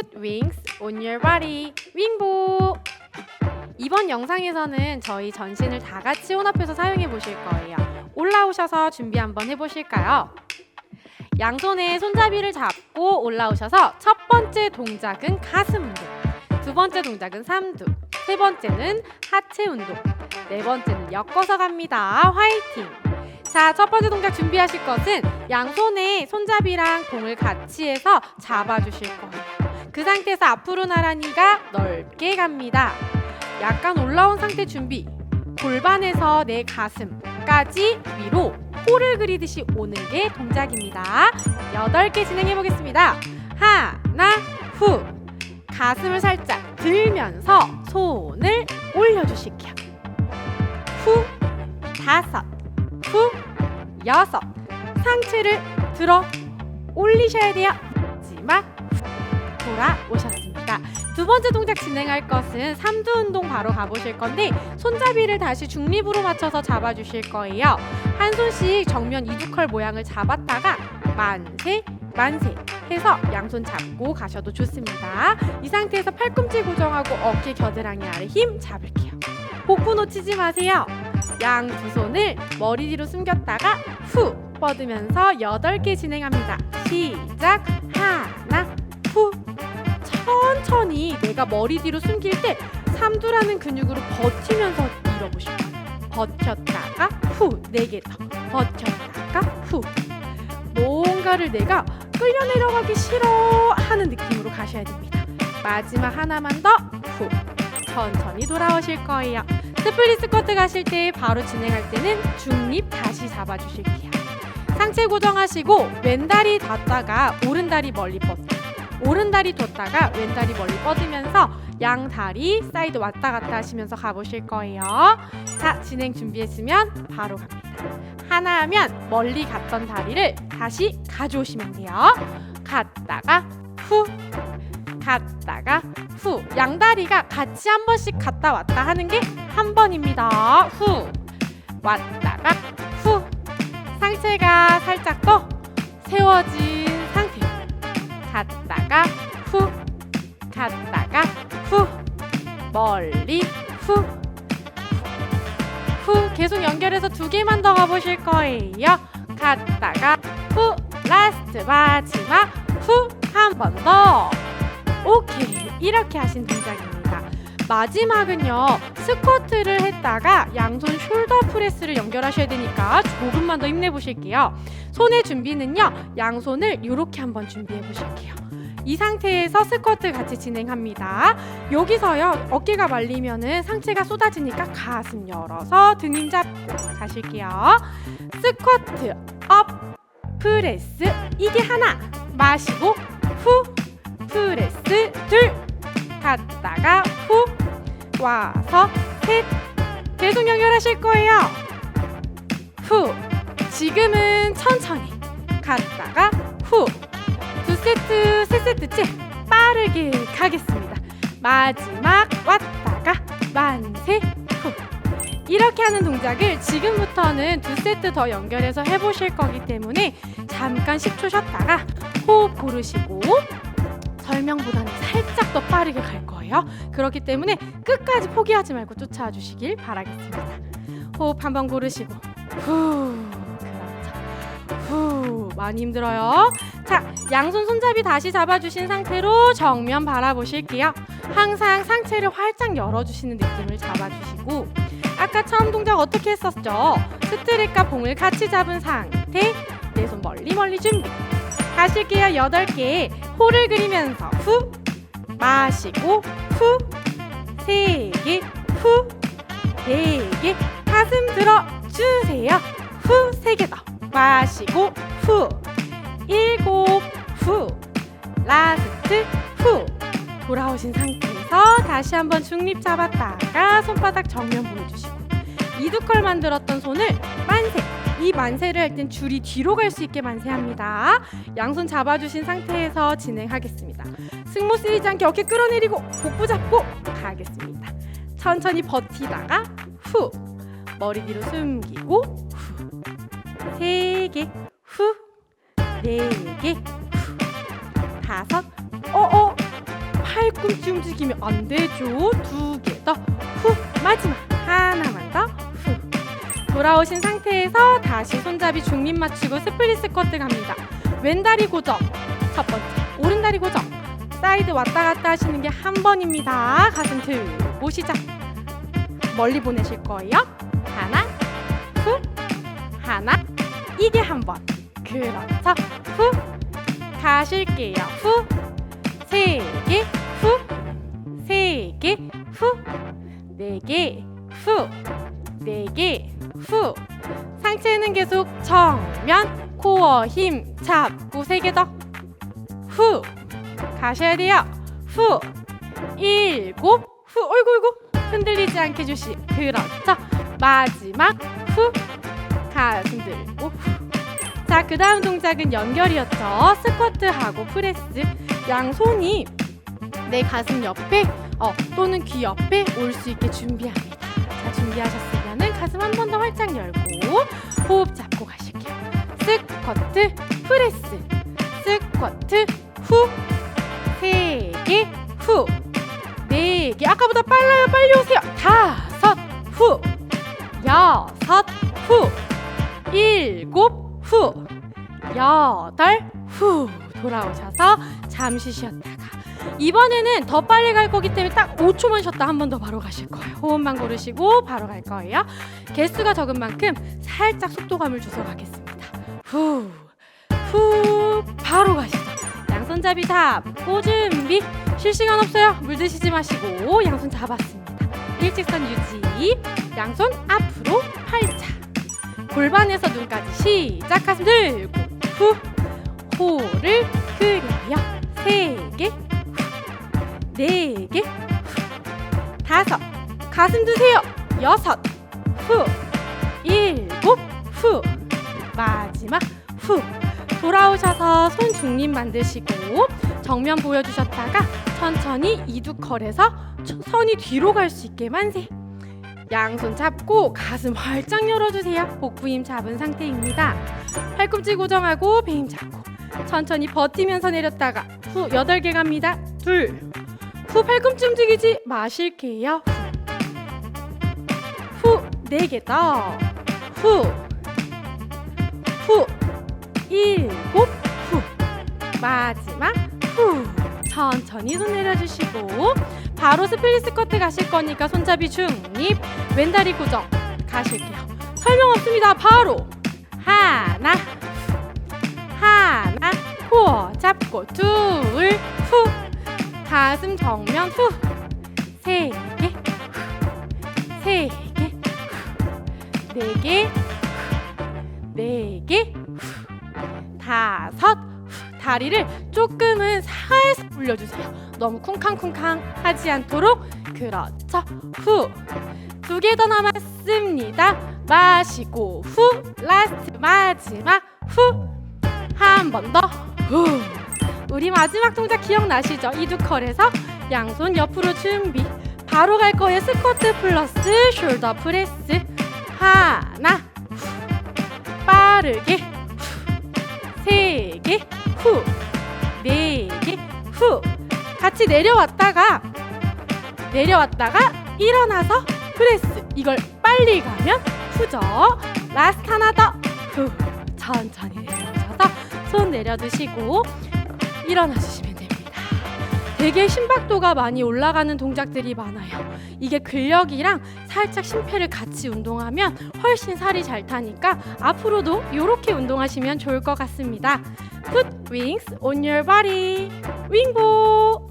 Put wings on your body. 윙보. 이번 영상에서는 저희 전신을 다 같이 혼합해서 사용해 보실 거예요. 올라오셔서 준비 한번 해 보실까요? 양손에 손잡이를 잡고 올라오셔서 첫 번째 동작은 가슴 운동, 두 번째 동작은 삼두, 세 번째는 하체 운동, 네 번째는 엮어서 갑니다. 화이팅! 자, 첫 번째 동작 준비하실 것은 양손에 손잡이랑 공을 같이 해서 잡아주실 거예요. 그 상태에서 앞으로 나란히가 넓게 갑니다. 약간 올라온 상태 준비. 골반에서 내 가슴까지 위로 호를 그리듯이 오는 게 동작입니다. 여덟 개 진행해 보겠습니다. 하나, 후. 가슴을 살짝 들면서 손을 올려주실게요. 후, 다섯, 후, 여섯. 상체를 들어 올리셔야 돼요. 돌아오셨습니다. 두 번째 동작 진행할 것은 삼두 운동 바로 가보실 건데 손잡이를 다시 중립으로 맞춰서 잡아주실 거예요. 한 손씩 정면 이두컬 모양을 잡았다가 만세 만세 해서 양손 잡고 가셔도 좋습니다. 이 상태에서 팔꿈치 고정하고 어깨 겨드랑이 아래 힘 잡을게요. 복부 놓치지 마세요. 양 두 손을 머리 뒤로 숨겼다가 후 뻗으면서 여덟 개 진행합니다. 시작 하나 후 천천히 내가 머리 뒤로 숨길 때 삼두라는 근육으로 버티면서 밀어보시고 버텼다가 후 네개더 버텼다가 후 뭔가를 내가 끌려 내려가기 싫어 하는 느낌으로 가셔야 됩니다. 마지막 하나만 더 후 천천히 돌아오실 거예요. 스플릿 스쿼트 가실 때 바로 진행할 때는 중립 다시 잡아주실게요. 상체 고정하시고 왼다리 닿다가 오른다리 멀리 뻗 오른다리 뒀다가 왼다리 멀리 뻗으면서 양 다리 사이드 왔다 갔다 하시면서 가보실 거예요. 자, 진행 준비했으면 바로 갑니다. 하나 하면 멀리 갔던 다리를 다시 가져오시면 돼요. 갔다가 후, 갔다가 후. 양다리가 같이 한 번씩 갔다 왔다 하는 게 한 번입니다. 후, 왔다가 후. 상체가 살짝 더 세워진. 갔다가 후 갔다가 후 멀리 후 후 계속 연결해서 두 개만 더 가보실 거예요. 갔다가 후 라스트 마지막 후 한 번 더. 오케이 이렇게 하신 동작입니다. 마지막은요 스쿼트를 했다가 양손 숄더 프레스를 연결하셔야 되니까 조금만 더 힘내보실게요. 손의 준비는요 양손을 이렇게 한번 준비해 보실게요. 이 상태에서 스쿼트 같이 진행합니다. 여기서요 어깨가 말리면은 상체가 쏟아지니까 가슴 열어서 등 힘 잡고 가실게요. 스쿼트 업 프레스 이게 하나 마시고 후 프레스 둘 갔다가 후 와서 셋 계속 연결하실 거예요. 후 지금은 천천히 갔다가 후 두 세트 세 세트째 빠르게 가겠습니다. 마지막 왔다가 만세 후 이렇게 하는 동작을 지금부터는 두 세트 더 연결해서 해보실 거기 때문에 잠깐 10초 쉬었다가 호흡 고르시고 설명보다는 살짝 더 빠르게 갈 거예요. 그렇기 때문에 끝까지 포기하지 말고 쫓아와 주시길 바라겠습니다. 호흡 한번 고르시고 후 그렇죠. 후 많이 힘들어요. 자 양손 손잡이 다시 잡아주신 상태로 정면 바라보실게요. 항상 상체를 활짝 열어주시는 느낌을 잡아주시고 아까 처음 동작 어떻게 했었죠? 스트랩과 봉을 같이 잡은 상태 내 손 멀리 멀리 준비 가실게요 여덟 개 호를 그리면서 후 마시고 후 세 개 후 네 개 가슴 들어 주세요. 후 세 개 더. 마시고 후. 일곱 후. 라스트 후. 돌아오신 상태에서 다시 한번 중립 잡았다가 손바닥 정면 보여주시고 이두컬 만들었던 손을 만세 이 만세를 할 땐 줄이 뒤로 갈 수 있게 만세합니다 양손 잡아주신 상태에서 진행하겠습니다 승모 쓰이지 않게 어깨 끌어내리고 복부 잡고 가겠습니다 천천히 버티다가 후 머리 뒤로 숨기고 후 세 개 후 네 개 후 다섯 어어 팔꿈치 움직이면 안 되죠. 두 개 더. 후. 마지막. 하나만 더. 후. 돌아오신 상태에서 다시 손잡이 중립 맞추고 스플릿 스쿼트 갑니다. 왼다리 고정. 첫 번째. 오른다리 고정. 사이드 왔다 갔다 하시는 게 한 번입니다. 가슴 들고 시작. 멀리 보내실 거예요. 하나, 후, 하나. 이게 한 번. 그렇죠. 후. 가실게요. 후. 세 개, 후. 세 개, 후. 네 개, 후. 네 개, 후. 상체는 계속 정면, 코어 힘 잡고 세 개 더. 후. 가셔야 돼요. 후. 일곱. 후. 어이구 어이구. 흔들리지 않게 주시. 그렇죠. 마지막 후. 가슴 들고 후. 자, 그 다음 동작은 연결이었죠. 스쿼트하고 프레스. 양손이 내 가슴 옆에 어, 또는 귀 옆에 올 수 있게 준비합니다. 자, 준비하셨으면 가슴 한 번 더 활짝 열고 호흡 잡고 가실게요. 스쿼트, 프레스. 스쿼트, 후. 세 개, 후. 네 개. 아까보다 빨라요. 빨리 오세요. 다섯, 후. 여섯, 후. 일곱, 후. 여덟, 후. 돌아오셔서 잠시 쉬었다가 이번에는 더 빨리 갈 거기 때문에 딱 5초만 쉬었다 한 번 더 바로 가실 거예요. 호흡만 고르시고 바로 갈 거예요. 개수가 적은 만큼 살짝 속도감을 주서 가겠습니다. 후, 후, 바로 가시죠. 양손잡이 잡고 준비. 쉴 시간 없어요. 물 드시지 마시고 양손 잡았습니다. 일직선 유지. 양손 앞으로 팔자. 골반에서 눈까지 시작. 가슴 들고 후. 호를 그려요. 세 개, 후. 네 개, 후. 다섯. 가슴 드세요. 여섯. 후. 일곱. 후. 마지막 후. 돌아오셔서 손 중립 만드시고 정면 보여주셨다가 천천히 이두컬에서 초- 선이 뒤로 갈 수 있게 만세. 양손 잡고 가슴 활짝 열어주세요. 복부 힘 잡은 상태입니다. 팔꿈치 고정하고 배힘 잡고 천천히 버티면서 내렸다가 후 여덟 개 갑니다. 둘. 후 팔꿈치 움직이지 마실게요. 후 네 개 더. 후. 후. 일곱 후 마지막 후 천천히 손 내려주시고 바로 스플릿 스쿼트 가실 거니까 손잡이 중립 왼다리 고정 가실게요 설명 없습니다 바로 하나 하나 코어 잡고 둘 후 가슴 정면. 후 세개세개네개. 다섯. 후, 다리를 조금은 살살 올려주세요. 너무 쿵쾅쿵쾅 하지 않도록. 그렇죠. 후. 두 개 더 남았습니다. 마시고. 후. 라스트 마지막. 후. 한 번 더. 후. 우리 마지막 동작 기억나시죠? 이두컬에서 양손 옆으로 준비. 바로 갈 거예요. 스쿼트 플러스 숄더 프레스. 하나. 후. 빠르게. 세 개, 후, 네. 같이 내려왔다가 내려왔다가 일어나서 프레스. 이걸 빨리 가면 후죠. 라스트 하나 더. 후. 천천히 내려오셔서 손 내려두시고 일어나 주시면 됩니다. 되게 심박도가 많이 올라가는 동작들이 많아요. 이게 근력이랑 살짝 심폐를 같이 운동하면 훨씬 살이 잘 타니까 앞으로도 이렇게 운동하시면 좋을 것 같습니다. Put wings on your body. 윙보.